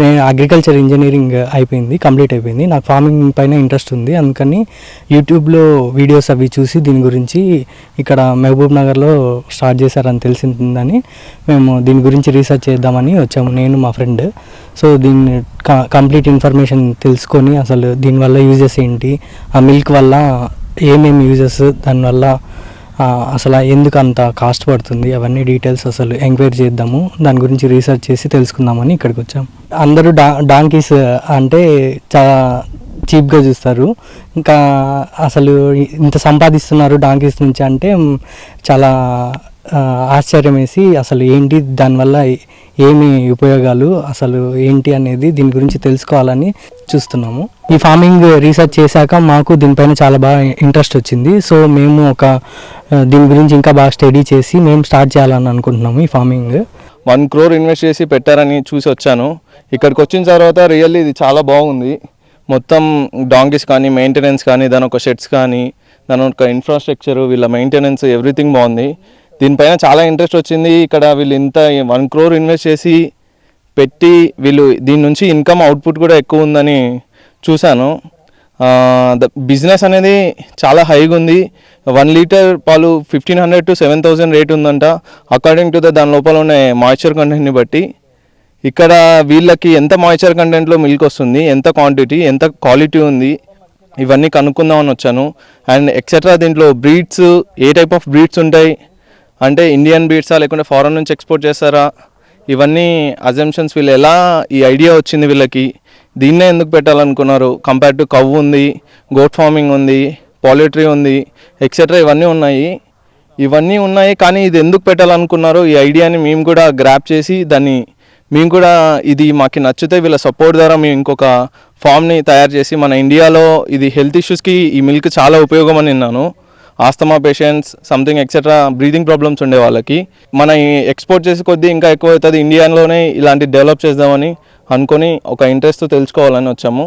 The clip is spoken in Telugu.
నేను అగ్రికల్చర్ ఇంజనీరింగ్ అయిపోయింది కంప్లీట్ అయిపోయింది. నాకు ఫార్మింగ్ పైన ఇంట్రెస్ట్ ఉంది. అందుకని యూట్యూబ్లో వీడియోస్ అవి చూసి దీని గురించి ఇక్కడ మహబూబ్ నగర్లో స్టార్ట్ చేశారని తెలిసిందని మేము దీని గురించి రీసెర్చ్ చేద్దామని వచ్చాము. నేను మా ఫ్రెండ్ సో దీన్ని కంప్లీట్ ఇన్ఫర్మేషన్ తెలుసుకొని అసలు దీనివల్ల యూజెస్ ఏంటి ఆ మిల్క్ వల్ల ఏమేమి యూజెస్ దానివల్ల అసలు ఎందుకు అంత కాస్ట్ పడుతుంది? అవన్నీ డీటెయిల్స్ అసలు ఎంక్వైరీ చేద్దాము. దాని గురించి రీసెర్చ్ చేసి తెలుసుకుందామని ఇక్కడికి వచ్చాం. అందరూ డా డాంకీస్ అంటే చాలా చీప్గా చూస్తారు. ఇంకా అసలు ఇంత సంపాదిస్తున్నారు డాంకీస్ నుంచి అంటే చాలా ఆశ్చర్యం వేసి అసలు ఏంటి దానివల్ల ఏమి ఉపయోగాలు అసలు ఏంటి అనేది దీని గురించి తెలుసుకోవాలని చూస్తున్నాము. ఈ ఫార్మింగ్ రీసెర్చ్ చేశాక మాకు దీనిపైన చాలా బాగా ఇంట్రెస్ట్ వచ్చింది. సో మేము ఒక దీని గురించి ఇంకా బాగా స్టడీ చేసి మేము స్టార్ట్ చేయాలని అనుకుంటున్నాము ఈ ఫార్మింగ్. వన్ క్రోర్ ఇన్వెస్ట్ చేసి పెట్టారని చూసి వచ్చాను. ఇక్కడికి వచ్చిన తర్వాత రియల్లీ ఇది చాలా బాగుంది. మొత్తం డాంకీస్ కానీ మెయింటెనెన్స్ కానీ దాని ఒక షెడ్స్ కానీ దాని ఒక ఇన్ఫ్రాస్ట్రక్చర్ వీళ్ళ మెయింటెనెన్స్ ఎవ్రీథింగ్ బాగుంది. దీనిపైన చాలా ఇంట్రెస్ట్ వచ్చింది. ఇక్కడ వీళ్ళు ఇంత వన్ క్రోర్ ఇన్వెస్ట్ చేసి పెట్టి వీళ్ళు దీని నుంచి ఇన్కమ్ అవుట్పుట్ కూడా ఎక్కువ ఉందని చూశాను. ద బిజినెస్ అనేది చాలా హైగా ఉంది. వన్ లీటర్ పాలు fifteen hundred to seven thousand rate ఉందంట. అకార్డింగ్ టు ద దాని లోపల ఉన్న మాయిశ్చర్ కంటెంట్ని బట్టి. ఇక్కడ వీళ్ళకి ఎంత మాయిశ్చర్ కంటెంట్లో మిల్క్ వస్తుంది ఎంత క్వాంటిటీ ఎంత క్వాలిటీ ఉంది ఇవన్నీ కనుక్కుందామని వచ్చాను. అండ్ ఎక్సెట్రా దీంట్లో బ్రీడ్స్ ఏ టైప్ ఆఫ్ బ్రీడ్స్ ఉంటాయి అంటే ఇండియన్ బీట్సా లేకుంటే ఫారెన్ నుంచి ఎక్స్పోర్ట్ చేస్తారా ఇవన్నీ అజంప్షన్స్ వీళ్ళు ఎలా ఈ ఐడియా వచ్చింది వీళ్ళకి? దీన్నే ఎందుకు పెట్టాలనుకున్నారు? కంపేర్ టు కవ్ ఉంది గోట్ ఫార్మింగ్ ఉంది పాలిట్రీ ఉంది ఎక్సెట్రా ఇవన్నీ ఉన్నాయి. ఇవన్నీ ఉన్నాయి కానీ ఇది ఎందుకు పెట్టాలనుకున్నారు? ఈ ఐడియాని మేము కూడా గ్రాప్ చేసి దాన్ని మేము కూడా ఇది మాకు నచ్చితే వీళ్ళ సపోర్ట్ ద్వారా మేము ఇంకొక ఫామ్ని తయారు చేసి మన ఇండియాలో ఇది హెల్త్ ఇష్యూస్కి ఈ మిల్క్ చాలా ఉపయోగం అని విన్నాను. Asthma patients something etcetera breathing problems ఉండే వాళ్ళకి. మన ఎక్స్పోర్ట్ చేసే కొద్దీ ఇంకా ఎక్కువ అవుతుంది ఇండియాలోనే ఇలాంటి డెవలప్ చేద్దామని అనుకొని ఒక ఇంట్రెస్ట్తో తెలుసుకోవాలని వచ్చాము.